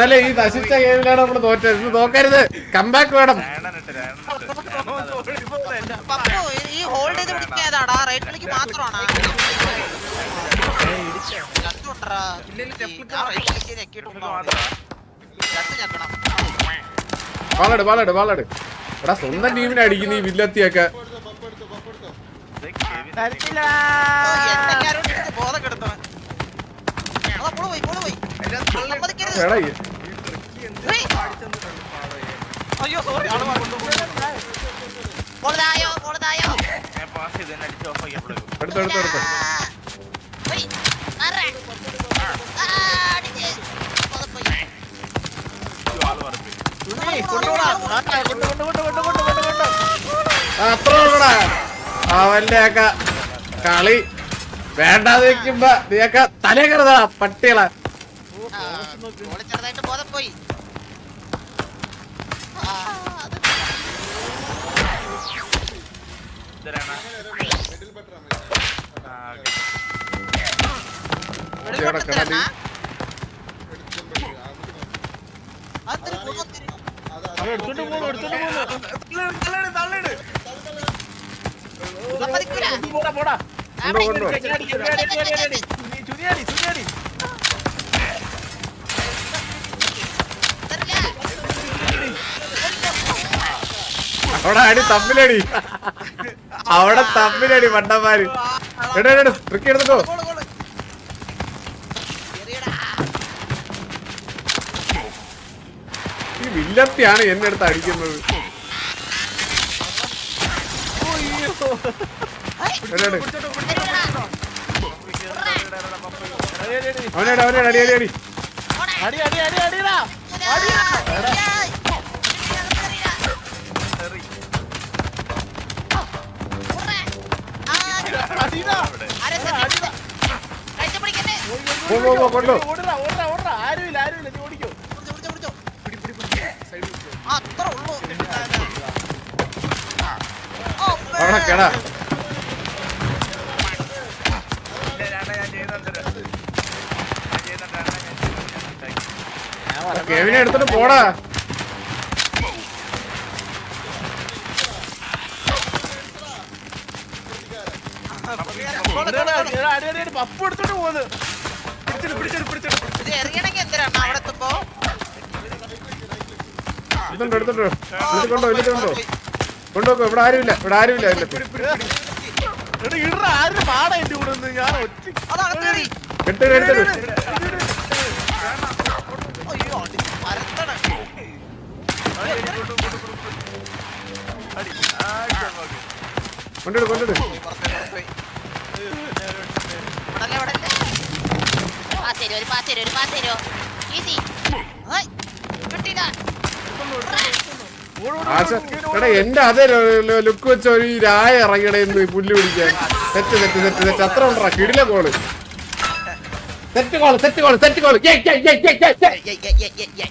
ഇന്നലെ ഈ നശിച്ച ഗെയിമിലാണ് നമ്മൾ തോറ്റത്. ഇന്ന് നോക്കരുത്. കമ്പാക്ക് വേണം. പപ്പു ഈ ഹോൾഡ് ചെയ്ത് മാത്രമാണ്. ഞാൻ ഞെക്കിയിട്ടുണ്ടോ. ഞെക്കണം. വാളട് വാളട് വാളട് എടാ സ്വന്തം ടീമിനെ അടിക്കുന്ന ഈ വില്ലത്തിയൊക്കെ. ഇത്. ഇടിച്ച് ബോധം കെടുത്തവൻ. അതാ പോൾ പോയി പോൾ പോയി. സമ്മതിക്കരുത്. എടാ. അയ്യോ സോറി ആൾ പോളതായോ പോളതായോ ഞാൻ പാസ് ചെയ്ത് തന്നെ അടിച്ച്. ഓഫ് അത്ര ഉള്ളടാ. അവന്റെ ഒക്കെ കളി വേണ്ടാതെ വെക്കുമ്പോ നീയൊക്കെ തലേ കരുതാ പട്ടികളെ. ചെറുതായിട്ട് ബോധം പോയി ആ, അത് ഇത് രേണ ആ, ഓക്കേ. വെളിയിലോട്ട് ഇവിടെ കിടന്ന് തരണ? അതൊരു ഗുണത്തിന്. അവൻ എടുത്തോണ്ട് പോകുന്നു, എടുത്തോണ്ട് പോകുന്നു. സമ്മതിക്കൂല. പോടാ, പോടാ. കൊണ്ടോ. ചുരിയാടി, ചുരിയാടി, ചുരിയാടി. അവിടെ അടി തമ്മിലടി അവിടെ തമ്മിലടി മണ്ടന്മാര് എടാ എടാ ട്രിക്ക് എടുത്തോ. ഈ വില്ലത്തിയാണ് എന്നെ അടുത്ത് അടിക്കുന്നത് അവനടി. എറിയടാ. അടി, അടി, അടി. അവനേടാ അവനേടാ അടി അടി അടി അടി, അടി, പോ, കൊണ്ടോ. ഓടിടാ, ഓടിടാ, ഓടിടാ. ആരുമില്ല, ആരുമില്ല. നീ ഓടിക്കോ. അത്രേ ഉള്ളൂ. കേടാ. കെവിനെ എടുത്തിട്ട് പോടാ പപ്പ് എടാ, അടി, അടി, അടി. പപ്പു എടുത്തോണ്ട് പോകുന്നു എടുത്തുണ്ടോ എടുത്തുണ്ടോ എന്നിട്ട് കൊണ്ടോ കൊണ്ടുപോക്കോ ഇവിടെ ആരുമില്ല ഇവിടെ ആരുമില്ല എടുത്തിട്ട് എടുത്തിട്ട്. കൊണ്ടിട് കൊണ്ടിട്? പാസ് ഒരു പാസ് ഒരു പാസ് തരോ. Easy. ഹേയ്, കിട്ടിയില്ല. ആശ എടാ എന്റെ അതേ ലുക്ക് വെച്ച ഒരു രായ ഇറങ്ങിടന്ന് പുല്ല് പിടിക്കാൻ. തെറ്റ് തെറ്റ് തെറ്റ് തെറ്റ്. അത്ര ഉണ്ടാ കിടില കോൾ തെറ്റ് കോൾ തെറ്റ് കോൾ തെറ്റ് കോൾ ഏയ്, ഏയ്, ഏയ്, ഏയ്,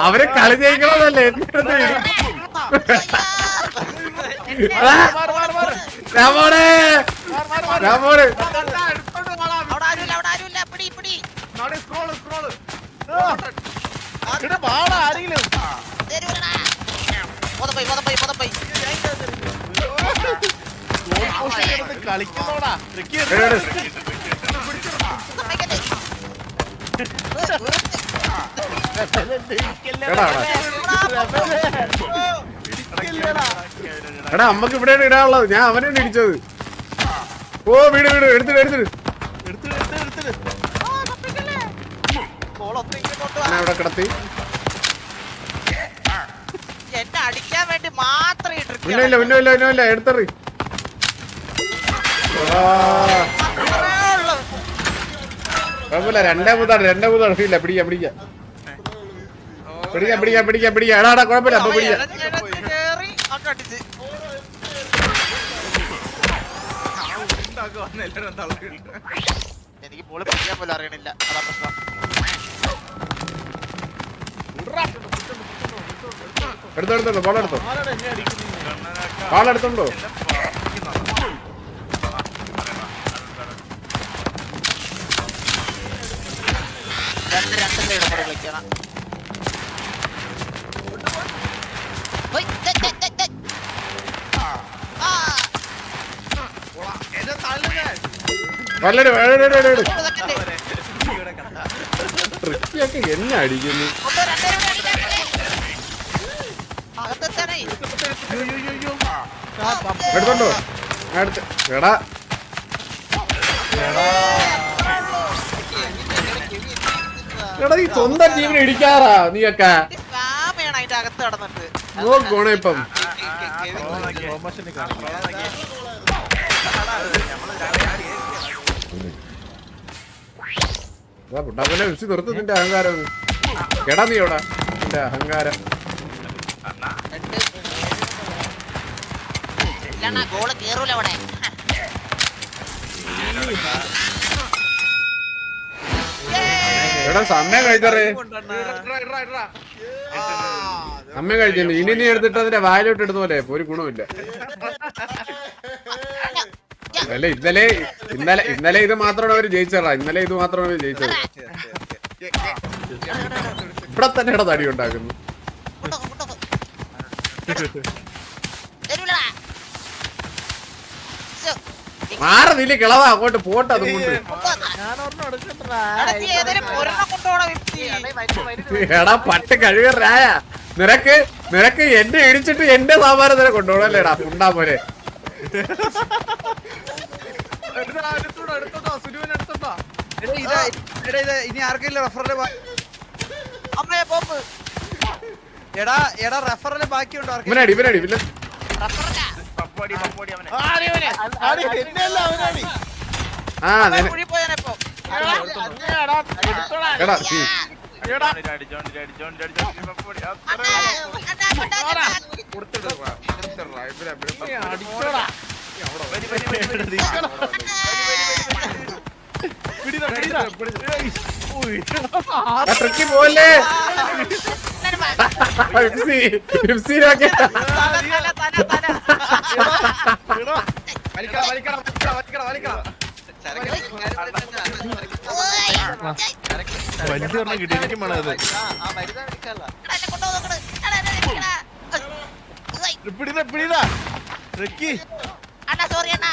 അവരെ കളി ജയിക്കണമെന്നല്ലേ രാമോടെ രാമോനെ. അവിടെ ആരുമില്ല അവിടെ ആരുമില്ല. പിടി പിടി. ഇവിടെ പാടാ ആരെങ്കിലും തരൂലടാ പോയി പോയി പോയി എടാ. സമ്മതിക്കല്ലേ എടാ, അമ്മയ്ക്ക് ഇവിടെയാണ് ഇടാനുള്ളത്. ഞാൻ അവനെ ഇടിച്ചത്. ഓ വീട് വീട്. എടുത്തിട്ട് എടുത്തിട്ട് ഞാൻ ഇവിടെ എടുത്ത് പിടിച്ചത് ആ, തപ്പിക്കല്ലേ? കോളൊന്നും ഇങ്ങോട്ട് വാ. ഞാൻ അവിടെ കിടത്തി എന്നെ വേണ്ടി മാത്രം ഈ പിന്നെ ഇല്ല പിന്നെ ഇല്ല എടുത്തറി. കുഴപ്പമില്ല രണ്ടേ മൂന്നാണ് രണ്ടേ മൂന്നാണ് ഇല്ല പിടിക്കാം പിടിക്കാം. പിടിക്കാം പിടിക്കാം പിടിക്കാം പിടിക്കാം. എടാ എടാ കുഴപ്പമില്ല അപ്പൊ പിടിക്കാം. എനിക്ക് ബോൾ പിടിക്കാൻ പോലും അറിയണില്ല. അതാ പ്രശ്നം. എടുത്തോ എടുത്തോ ബോൾ എടുത്തോ. ബോൾ എടുത്തോണ്ടോ? രണ്ട് എന്നെ അടിക്കുന്നു. എടുത്തോണ്ടോ? ഞാൻ എടുത്ത്. എടാ. എടാ ഈ സ്വന്തം ടീമിനെ ഇടിക്കാറാ നീയൊക്കെ. നോക്കോണേ അഹങ്കാരം എടാ നീ എവിടാ? നിന്റെ അഹങ്കാരം. ഇല്ലണ്ണാ, ഗോൾ കേറൂല അവിടെ. എടാ സമയം കഴിച്ചറേ സമയം കഴിച്ചില്ല ഇനി നീ എടുത്തിട്ട് അതിന്റെ വായിലോട്ട് എടുത്തു പോലെ ഒരു ഗുണമില്ല അല്ല ഇന്നലെ ഇന്നലെ ഇന്നലെ ഇത് മാത്രമാണ് അവർ ജയിച്ചതാ. ഇന്നലെ ഇത് മാത്രമാണ് അവർ ജയിച്ചത്. ഇവിടെ തന്നെ ഇട തടി ഉണ്ടാക്കുന്നു. മാറി നില്ല കിളവാ അങ്ങോട്ട് പോട്ടെ അതുകൊണ്ട് എടാ, പട്ട് കഴിവറായ. നിനക്ക് നിനക്ക് എന്നെ ഇടിച്ചിട്ട് എന്റെ സാമാനം തന്നെ കൊണ്ടുപോകണല്ലേടാ ഉണ്ടാ പോലെ ഇനി ആർക്കെങ്കിലും ബോംബ് എടാ എടാ റെഫറിൽ ബാക്കിയുണ്ടോ ഇവനടി ഇവനടി ഇവന്. റബ്ബറിന്റെ ആ എടാ. ആ ട്രിക്കി പോലെ വലിക്കണം ഒരെണ്ണം കിട്ടി എനിക്കും റെക്കി അണ്ണാ സോറി അണ്ണാ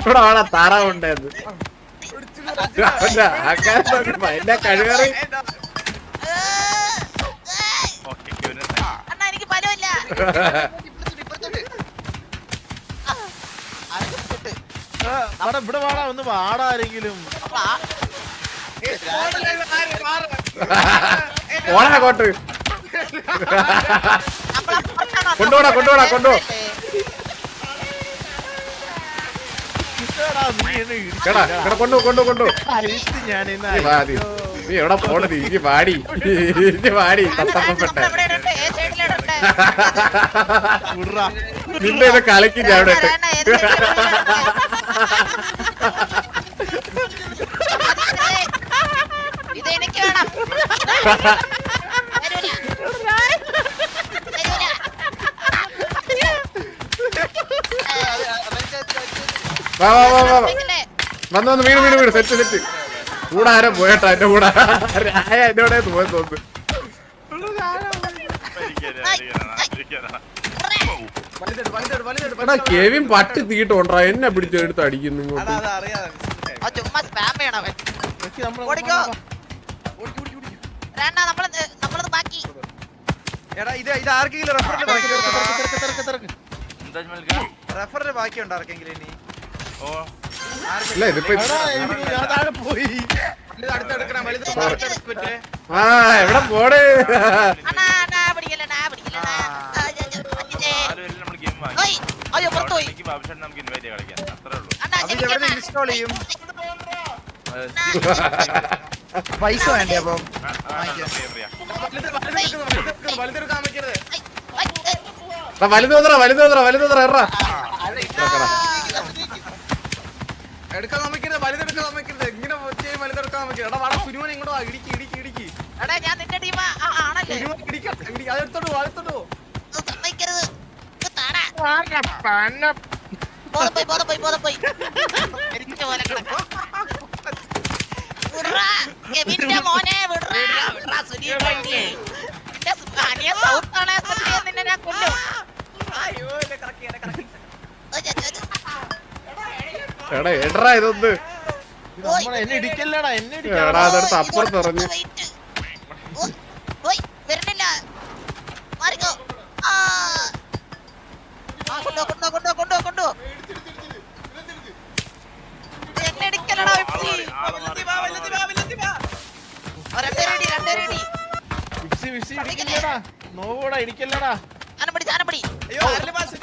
ഇവിടെ ആളെ താറാവുണ്ടായത് ആൾക്കാരെ എന്റെ കഴിവേറി ഏ, ഏയ്. അണ്ണാ എനിക്ക് ബലമില്ല അവിടെ ഇവിടെ വാടാ ഒന്ന് വാടാ ആരെങ്കിലും. ഓടാ കോട്ട് കൊണ്ടോടാ കൊണ്ടോടാ കൊണ്ടുപോടാ, കൊണ്ടു കൊണ്ടു കൊണ്ടു. നീ. എവിടെ പോണത്? ഇനി പാടി ഇനി ഉണ്ട്. വിടുറാ. നിന്റെ ഇത് കളിക്കും ഞാൻ അവിടെ ഇട്ട്. വേണ്ട, ഏത് സൈഡിൽ ഇവിടെ ഉണ്ട്. ഇത് എനിക്ക് വേണം. വാ വാ വാ വാ? വന്ന് വന്ന് വീണ് വീണ് വീണ്. സെറ്റ് സെറ്റ് കൂടെ ആരാ പോയട്ടാ എന്റെ കൂടെ രായ എന്റെ കൂടെ പോയത് തോന്നുന്നു. എടാ കെവിൻ പട്ടി തീട്ടോണ്ടാ. എന്നെ പിടിച്ചെടുത്ത് അടിക്കുന്നു ഇങ്ങോട്ട്. അതാ അറിയാതെ ആ ചുമ്മാ സ്പാം ചെയ്യണം ഓടിക്കോ. നമ്മൾ നമ്മളത് ബാക്കി. എടാ ഇത് ഇത് ആർക്കെങ്കിലും റെഫറിൽ ബാക്കി റെഫറിൽ ബാക്കിയുണ്ടോ ആർക്കെങ്കിലും ഇനി? ഇതിപ്പോ പോയി. ആ എവിടെ പോടേ പൈസ വേണ്ടേ അപ്പം? വലുതോത്ര വലുതോത്ര വലുതോത്ര പ്രിയ. ചെയ്യും വലുതെടുക്കാൻ നോക്കരുത് എടാ വാടാ ഇങ്ങോട്ട് വാ. ഇടിക്ക് ഇടിക്ക് ഇടിക്ക്. എടാ ഞാൻ നിന്റെ ടീമാ ആ, ആണല്ലേ? സുനുവൻ ഇടിക്ക. ഇടി അതെടുത്തോട്ട് വാ എടുത്തോട്ട് പോ. സമ്മതിക്കരുത് താടാ. ബോധം പോയി ബോധം പോയി ബോധം പോയി. മരിച്ച പോലെ കിടക്കാം. കെവിന്റെ മോനെ വിട്രാ, വിട്രാ, സുനീൽ വണ്ടി. നിന്റെ അനിയ സൗത്താണെ സുനിൽ നിന്നെ ഞാൻ കൊല്ലും. എടാ എടാ ഇതൊന്ന്. എന്നെ ഇടിക്കല്ലടാ എന്നെ എടാ ഇടിക്കല്ലടാ അതെടുത്ത് അപ്പുറത്ത് എറിഞ്ഞു. വരുന്നില്ല. മാറിക്കോ. ആ. കൊണ്ടോ കൊണ്ടോ കൊണ്ടോ കൊണ്ടോ കൊണ്ടോ എന്നെ ഇടിക്കലടാ ആൾ വിപ്സി. മാറി, ആൾ മാറി, ആൾ മാറി. ആ, രണ്ടുപേരും ഇടി, രണ്ടുപേരും ഇടി. വിസി വിസി ഇടിക്കല്ലടാ. നോവൂടാ ഇടിക്കല്ലടാ. സാധനം പിടി, സാധനം പിടി. അയ്യോ അരൽ പാസ്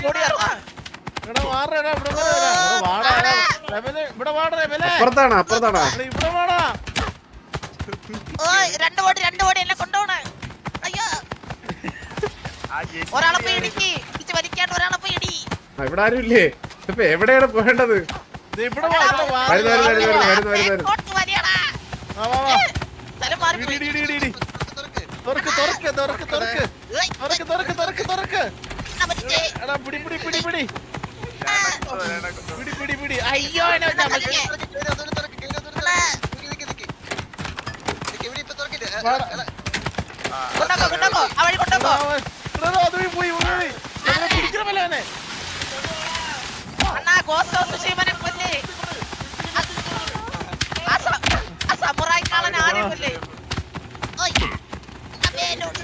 അപ്പുറത്താണ് അപ്പുറത്താണ്. ഓയ്, രണ്ട് ഓടി രണ്ട് ഓടി എന്നെ അയ്യോ. ഒരാളെ വലിക്കാണ്ട് ഇവിടെ ആരും ഇല്ലേ ഇപ്പൊ എവിടെയാണ് പോകേണ്ടത്? ദേ ഇവിടെ വാ വാ വരുന്നു, വരുന്നു, വരുന്നു, വരുന്നു, വരുന്നു, വരുന്നു, വരുന്നു. കോട്ട് വലിയടാ വാ വാ വാ. മാറി ഇടി ഇടി ഇടി ഇടി തുറക്ക് തുറക്ക്. തുറക്ക് തുറക്ക് ഏയ്, തുറക്ക് തുറക്ക് തുറക്ക് തുറക്ക്. ആ, പറ്റിച്ചേ. എടാ പിടി പിടി പിടി പിടി. ആ, പിടി പിടി പിടി. അയ്യോ വഴി കൊണ്ടോക്കോ. എടാ, എടാ, അതുവഴി പോയി പോയി. എന്നെ പിടിക്കണം പോലെ അവനെ അണ്ണാ ഗോസ്റ്റ് ഹൗസ് ശിവനെ കൊല്ലേ ആ സ- ആ സമുറായി കാളൻ ആദ്യം കൊല്ലേ ഓയ്, അമ്മേനോട്.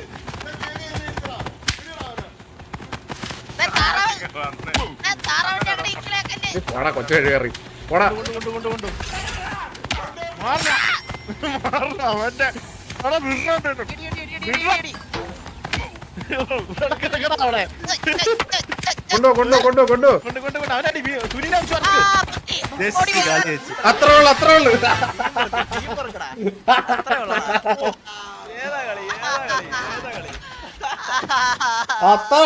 ദേ താറാവ്, വന്ന്. ദേ താറാവിന്റെ അങ്ങട് ഇക്കിലാക്കല്ലേ. നീ പോടാ കൊച്ചു കയറി പോടാ കൊണ്ട് കൊണ്ട് കൊണ്ട് കൊണ്ട് മാറണം മാറണം അവന്റെ എടാ വിടണം ഇടി, ഇടി, ഇടി, ഇടി, ഇടി, ഇടി. ഇവിടെ കിടക്കടാ അവിടെ ഏയ്, ഏയ്, ഏയ്, ഏയ്. കൊണ്ടോ കൊണ്ടോ കൊണ്ടോ കൊണ്ടോ കൊണ്ട് കൊണ്ട് കൊണ്ട് കൊച്ചു വഴി കയറി. ഓടി. അത്രേ ഉള്ളു അത്രേ ഉള്ളു. തുറക്കടാ. അത്രേ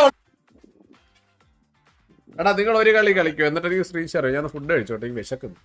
എടാ നിങ്ങൾ ഒരു കളി കളിക്കോ. എന്നിട്ട് എനിക്ക് സ്ക്രീൻ ഷെയർ ഞാൻ ഫുഡ് കഴിച്ചോട്ടെ എനിക്ക് വിശക്കുന്നു.